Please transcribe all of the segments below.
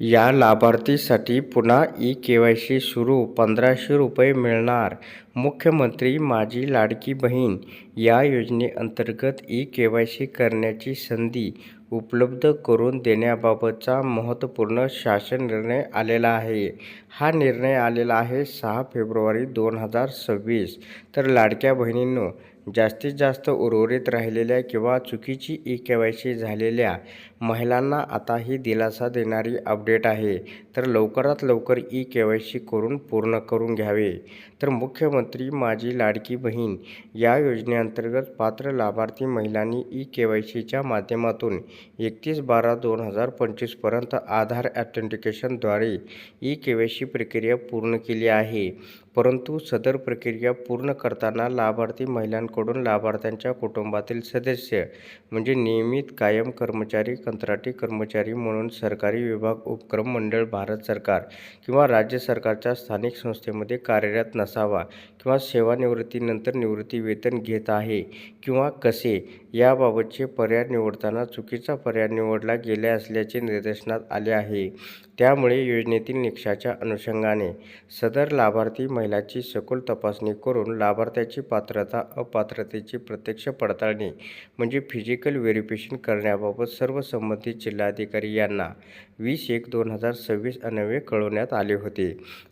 या लाभार्थीसाठी पुन्हा ई के वाय सी सुरू पंधराशे रुपये मिळणार. मुख्यमंत्री माझी लाडकी बहीण या योजनेअंतर्गत ई के वाय सी करण्याची संधी उपलब्ध करून देण्याबाबतचा महत्त्वपूर्ण शासन निर्णय आलेला आहे. हा निर्णय आलेला आहे सहा फेब्रुवारी दोन हजार सव्वीस. तर लाडक्या बहिणींनो जास्तीत जास्त उर्वरित राहिलेल्या किंवा चुकीची ई के वाय सी झालेल्या महिलांना आता ही दिलासा देणारी अपडेट आहे तर लवकरात लवकर ई के वाय सी करून पूर्ण करून घ्यावे. तर मुख्यमंत्री माझी लाडकी बहीण या योजनेअंतर्गत पात्र लाभार्थी महिलांनी ई के वाय सीच्या माध्यमातून एकतीस बारा दोन हजार पंचवीसपर्यंत आधार ॲथेंटिकेशनद्वारे ई के वाय सी प्रक्रिया पूर्ण केली आहे. परंतु सदर प्रक्रिया पूर्ण करताना लाभार्थी महिलांकडून लाभार्थ्यांच्या कुटुंबातील सदस्य म्हणजे नियमित कायम कर्मचारी कंत्राटी कर्मचारी म्हणून सरकारी विभाग उपक्रम मंडळ भारत सरकार किंवा राज्य सरकारच्या स्थानिक संस्थेमध्ये कार्यरत नसावा. किंवा सेवानिवृत्तीनंतर निवृत्ती वेतन घेत आहे किंवा कसे? याबाबतचे पर्याय निवडताना चुकीचा पर्याय निवडला गेला असल्याचे निदर्शनात आले आहे. त्यामुळे योजनेतील निकषाच्या अनुषंगाने सदर लाभार्थी महिलाची सखोल तपासणी करून लाभार्थ्याची पात्रता अपात्रतेची प्रत्यक्ष पडताळणी म्हणजे फिजिकल व्हेरिफिकेशन करण्याबाबत सर्व संबंधित जिल्हाधिकारी यांना वीस एक दोन हजार सव्वीस अन्वये कळवण्यात आले होते.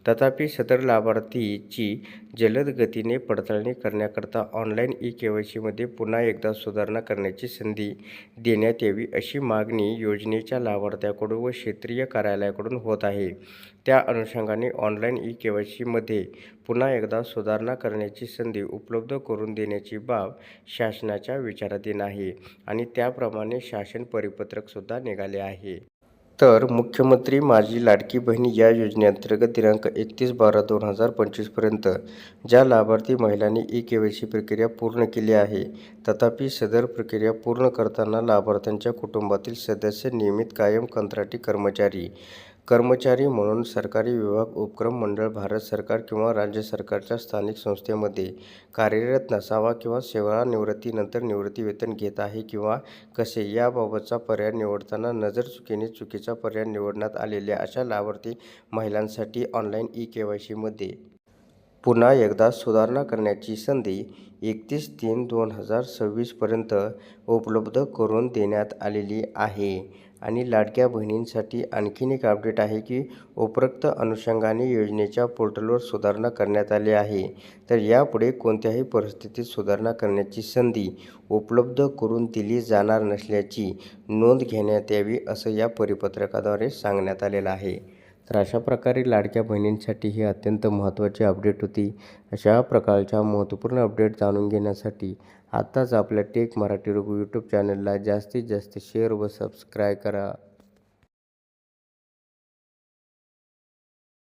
तथापि सदर लाभार्थीची जल जलद गतीने पडताळणी करण्याकरता ऑनलाईन ई के वाय सीमध्ये पुन्हा एकदा सुधारणा करण्याची संधी देण्यात यावी अशी मागणी योजनेच्या लाभार्थ्याकडून व क्षेत्रीय कार्यालयाकडून होत आहे. त्या अनुषंगाने ऑनलाईन ई के वाय सीमध्ये पुन्हा एकदा सुधारणा करण्याची संधी उपलब्ध करून देण्याची बाब शासनाच्या विचाराधीन आहे आणि त्याप्रमाणे शासन परिपत्रकसुद्धा निघाले आहे. तर मुख्यमंत्री माझी लाडकी बहीण या योजनेअंतर्गत दिनांक एकतीस बारा दोन हजार पंचवीसपर्यंत ज्या लाभार्थी महिलांनी ई के वाय सी प्रक्रिया पूर्ण केली आहे तथापि सदर प्रक्रिया पूर्ण करताना लाभार्थ्यांच्या कुटुंबातील सदस्य नियमित कायम कंत्राटी कर्मचारी कर्मचारी म्हणून सरकारी विभाग उपक्रम मंडळ भारत सरकार किंवा राज्य सरकारच्या स्थानिक संस्थेमध्ये कार्यरत नसावा किंवा सेवानिवृत्तीनंतर निवृत्ती वेतन घेत आहे किंवा कसे याबाबतचा पर्याय निवडताना नजरचुकीने चुकीचा पर्याय निवडण्यात आलेल्या अशा लाभार्थी महिलांसाठी ऑनलाईन ई के वाय सीमध्ये पुन्हा एकदा सुधारणा करण्याची संधी एकतीस तीन दोन हजार सव्वीसपर्यंत उपलब्ध करून देण्यात आलेली आहे. आणि लाडक्या बहिणींसाठी आणखीन एक अपडेट आहे की उपरोक्त अनुषंगाने योजनेच्या पोर्टलवर सुधारणा करण्यात आली आहे. तर यापुढे कोणत्याही परिस्थितीत सुधारणा करण्याची संधी उपलब्ध करून दिली जाणार नसल्याची नोंद घेण्यात यावी असं या परिपत्रकाद्वारे सांगण्यात आलेलं आहे. तर अशा प्रकारे लाडक्या बहिणींसाठी ही अत्यंत महत्त्वाची अपडेट होती. अशा प्रकारच्या महत्त्वपूर्ण अपडेट जाणून घेण्यासाठी आत्ताच आपल्या टेक मराठी रघु यूट्यूब चॅनलला जास्तीत जास्त शेअर व सबस्क्राईब करा.